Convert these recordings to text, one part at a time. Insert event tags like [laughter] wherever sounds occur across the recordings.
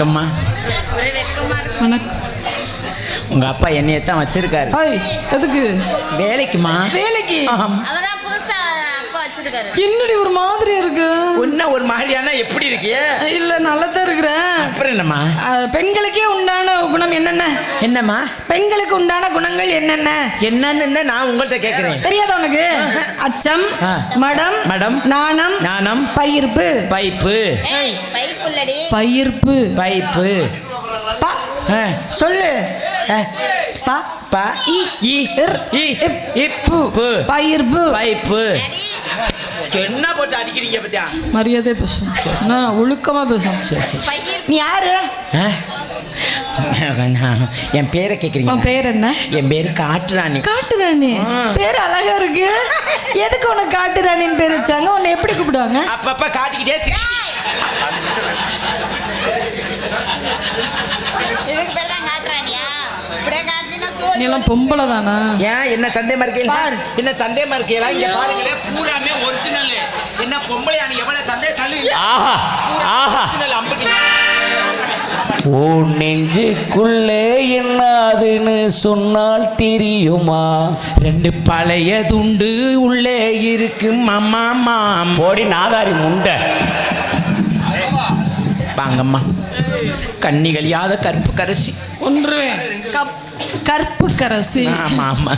வணக்கம்மா வணக்கம் உங்க அப்பா என்னையத்தான் வச்சிருக்காரு. எதுக்கு? வேலைக்குமா? வேலைக்கு. வச்சிருக்காரு. என்னடி ஒரு மாதிரி இருக்கு? உன்ன ஒரு மாதிரியானா எப்படி இருக்கிய இல்ல நல்லதா இருக்கிறேன். அப்புறம் என்னம்மா? பெண்களுக்கே உண்டான குணம் என்னென்ன? என்னம்மா? பெண்களுக்கு உண்டான குணங்கள் என்னென்ன? என்னன்னு நான் உங்கள்கிட்ட கேட்குறேன் தெரியாத உனக்கு? அச்சம் ஆ. மடம் மடம். நாணம் நாணம் பயிர்ப்பு. பைப்பு. பயிர்ப்பு. பைப்பு. சொல்லு. ஆ, பா ப இ இ இர், இ இப், இப்பு பு பயிர்ப்பு பைப்பு. என்ன போட்டு அடிக்கிறீங்க பத்தியா? மரியாதை பேசும். நான் ஒழுக்கமா பேசும். சரி நீ யாரு? என் பேரை உன் கேட்குறீங்க பேர் என்ன? என் பேரு காட்டுராணி. காட்டுராணி. பேர் அழகா இருக்கு. எதுக்கு உனக்கு காட்டுராணின்னு பேர் வச்சாங்க? உன்னை எப்படி கூப்பிடுவாங்க? அப்பப்ப காட்டிக்கிட்டே நீ எல்லாம் பொம்பளை தானா? ஏன்? என்ன சந்தேகமா இருக்கீங்களா. என்ன சந்தேகமா இருக்கீங்களா? இங்க பாருங்களேன் பூராமே ஒரிஜினல் என்ன பொம்பளையா? நீ எவ்வளவு சந்தேக தள்ளு ஆஹா. ஆஹா. ஓ நெஞ்சுக்குள்ளே என்னாதுன்னு சொன்னால் தெரியுமா? ரெண்டு பழைய துண்டு உள்ளே இருக்கு மாமா மாம். போடி நாதாரி முண்டை. வாங்கம்மா. கண்ணி கழியாத கருப்பு கரசி. ஒன்று கப் கற்பு கரசி ஆமா. ஆமா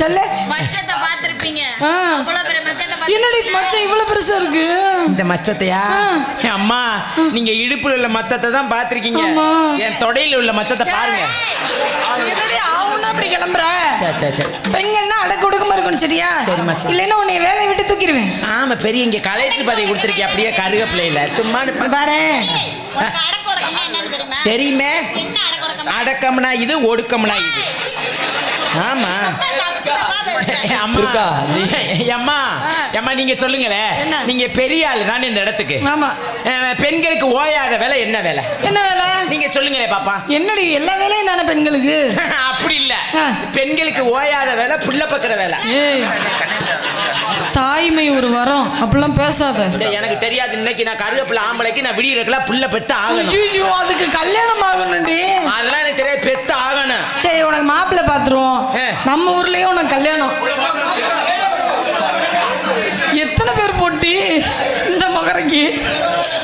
சொல்லு. மச்சத்தை பார்த்திருப்பீங்க. ஆ. அவ்வளவு பெரிய மச்சத்தை என்னடி பார்த்திருப்பீங்க. மச்சம் இவ்வளவு பெருசா இருக்கு? இந்த மச்சத்தையா. அம்மா நீங்க இடுப்புல உள்ள மச்சத்தை தான் பாத்திருக்கீங்க. என் தொடையில உள்ள மச்சத்தை பாருங்க. என்னடி ஆவுன்னா அப்படி கிளம்புற? சரி சரி சரி. பெண்கள்னா அடக்க ஒடுக்கமா இருக்கணும் சரியா? சரிம்மா, சரி. இல்லைன்னா உன்னை வேலையை விட்டு தூக்கிடுவேன் ஆமா பெரிய இங்க கலெக்டர் பதவி கொடுத்துருக்கேன் அப்படியே கருவேப்பிலையில சும்மா இங்க பாரு தெரியுமா? என்ன அடக்கம்னா இது ஒடுக்கம்னா இது. ஆமா. அம்மா. அம்மா அம்மா நீங்க சொல்லுங்களேன் என்ன? நீங்க பெரிய ஆளு தான் இந்த இடத்துக்கு. பெண்களுக்கு ஓயாத வேலை என்ன வேலை? என்ன வேலை? நீங்க சொல்லுங்களே பாப்பா. என்னடி எல்லா வேலையும் தானே பெண்களுக்கு? [laughs] அப்படி இல்ல. பெண்களுக்கு ஓயாத வேலை புள்ள பக்கிற வேலை. தாய்மை ஒரு வரம். அப்படிலாம் பேசாத. எனக்கு தெரியாது. இன்னைக்கு நான் கருவேப்பிலை ஆம்பளைக்கு நான் விடியறதுக்குலாம் புள்ள பெத்து ஆகணும். அதுக்கு கல்யாணம் ஆகணும்டி. அதெல்லாம் எனக்கு தெரியாது. பெத்து ஆகணும். சரி உனக்கு மாப்பிள்ளை பார்த்துருவோம். ஆ. நம்ம ஊர்லயே உனக்கு கல்யாணம். எத்தனை பேர் போட்டி? இந்த மகரைக்கு.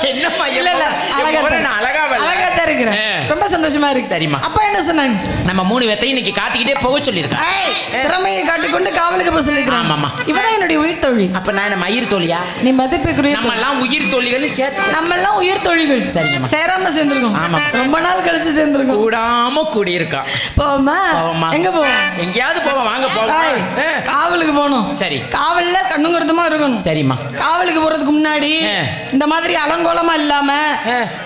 என்னம்மா இல்ல இல்ல அழகா அழகா அழகா தான் இருக்கிறேன். ரொம்ப சந்தோஷமா இருக்கு. சரிம்மா. அப்பா என்ன சொன்னாங்க? நம்ம மூணு பேத்தையும் இன்னைக்கு காட்டிக்கிட்டே போக சொல்லியிருக்கேன் திறமையை காட்டிக்கொண்டு காவலுக்கு போக சொல்லிக்கிறான் ஆமாம்மா. இவதான் என்னுடைய உயிர் தொழில் அப்ப நான் என்ன மயிர் தோழியா? நீ மதிப்புக்குரிய நம்ம எல்லாம் உயிர் தோழிகள்னு சேர்த்து நம்ம எல்லாம் உயிர் தொழில்கள் சரிங்கம்மா. சேராம சேர்ந்திருக்கோம். ஆமாம். ரொம்ப நாள் கழிச்சு சேர்ந்திருக்கோம். கூடாம கூடி இருக்கோம் போவோமா? போவோம்மா. எங்க போவோம்? எங்கேயாவது போவோம். வாங்க போவோம். காவலுக்கு போகணும். சரி. காவல்ல கண்ணுங்கருத்துமா இருக்கணும். சரிம்மா. காவலுக்கு போறதுக்கு முன்னாடி. இந்த மாதிரி அலங்கோலமா இல்லாம.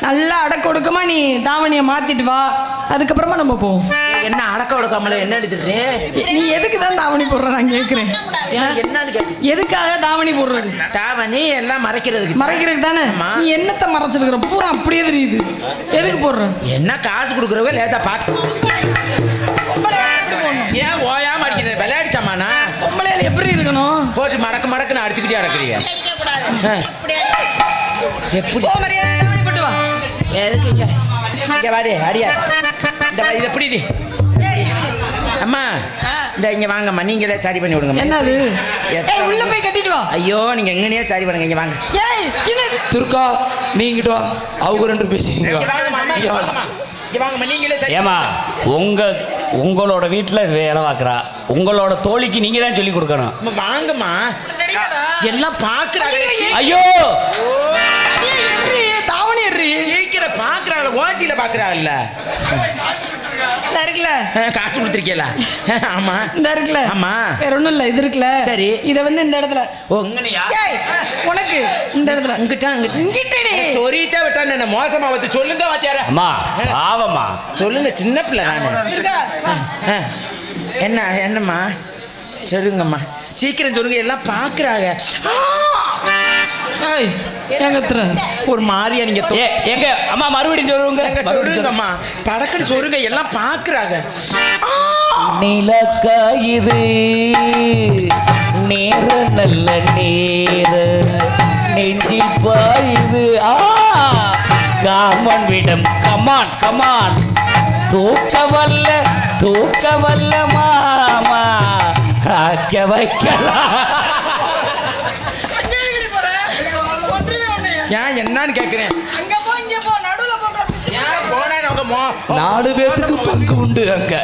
நல்லா அடக்கொடுக்கமா நீ தாவணியை மாத்திட்டு வா. அதுக்கப்புறமா நம்ம போவோம். என்ன அடக்க ஒடுக்காமல என்ன எடுத்துட்டு? நீ எதுக்கு தான் தாவணி போடுற? நான் கேட்கிறேன் என்னன்னு எதுக்காக தாவணி போடுறது? தாவணி எல்லாம் மறைக்கிறதுக்கு. மறைக்கிறதுக்கு தானே. நீ என்னத்தை மறைச்சிருக்கிற? பூரா அப்படியே தெரியுது. எதுக்கு போடுற? என்ன காசு கொடுக்குறவங்க லேசா பார்த்து ஏன் ஓயாம அடிக்கிறது விளையாடிச்சாமாண்ணா? பொம்பளையால எப்படி இருக்கணும்? போட்டு மடக்கு மடக்குன்னு அடிச்சுக்கிட்டே அடக்குறீங்க. எப்படி? போ மரியாதை தாவணி போட்டு வா. எதுக்கு இங்க வாடி அடியா இந்த வா- இது எப்படி இது அம்மா. இந்த இங்க வாங்கம்மா நீங்களே சரி பண்ணி விடுங்க என்னது? ஏய் உள்ள போய் கட்டிட்டு வா. ஐயோ நீங்க எங்கனையே சரி பண்ணுங்க இங்க வாங்க. ஏய் என்ன துர்கா நீ இங்கிட்டு வா. அவங்க ரெண்டு பேசிங்க இங்க வாங்கம்மா அம்மா, இங்க வாங்கம்மா இங்க வாங்கம்மா நீங்களே சரி ஏமா உங்க உங்களோட வீட்டில் வேலை பார்க்குறா உங்களோட தோழிக்கு நீங்க தான் சொல்லி கொடுக்கணும். அம்மா, வாங்கம்மா. எல்லாம் பாக்குறாங்க. ஐயோ ஓசியில பாக்குறாங்கல்ல இந்த இருக்குல்ல? காசு கொடுத்துருக்கீங்களா? ஆமா. இந்த இருக்குல்ல? ஆமா. வேற ஒண்ணும் இல்ல இது இருக்குல்ல? சரி. இத வந்து இந்த இடத்துல. ஓ இங்கனையா ஏய் உனக்கு இந்த இடத்துல. இங்கிட்ட அங்கிட்ட இங்கிட்டடி சொரிட்டா விட்டா என்ன மோசமா வச்சு சொல்லுங்க வாத்தியார. அம்மா பாவம்மா. சொல்லுங்க சின்ன பிள்ளை ஆ. என்ன என்னம்மா? சொல்லுங்கம்மா சீக்கிரம் சொல்லுங்க எல்லாம் பாக்குறாங்க. ஏய் ஒரு மாதிரியா நீங்க ஏ எங்க அம்மா மறுபடியும் சொல்லுங்க. சொல்லுங்கம்மா படக்குன்னு சொல்லுங்க எல்லாம் பாக்குறாங்க. நிலக்காயுது நேர நல்ல நேர. நெஞ்சில் பாயுது. ஆ காமன் விடம் கமான் கமான் தூக்க வல்ல தூக்க வல்ல மாமா வைக்கலாம். ஏன் என்னன்னு கேட்குறேன் அங்க போ இங்க போ. நடுவுல நாலு பேத்துக்கு பங்கு உண்டு அங்க.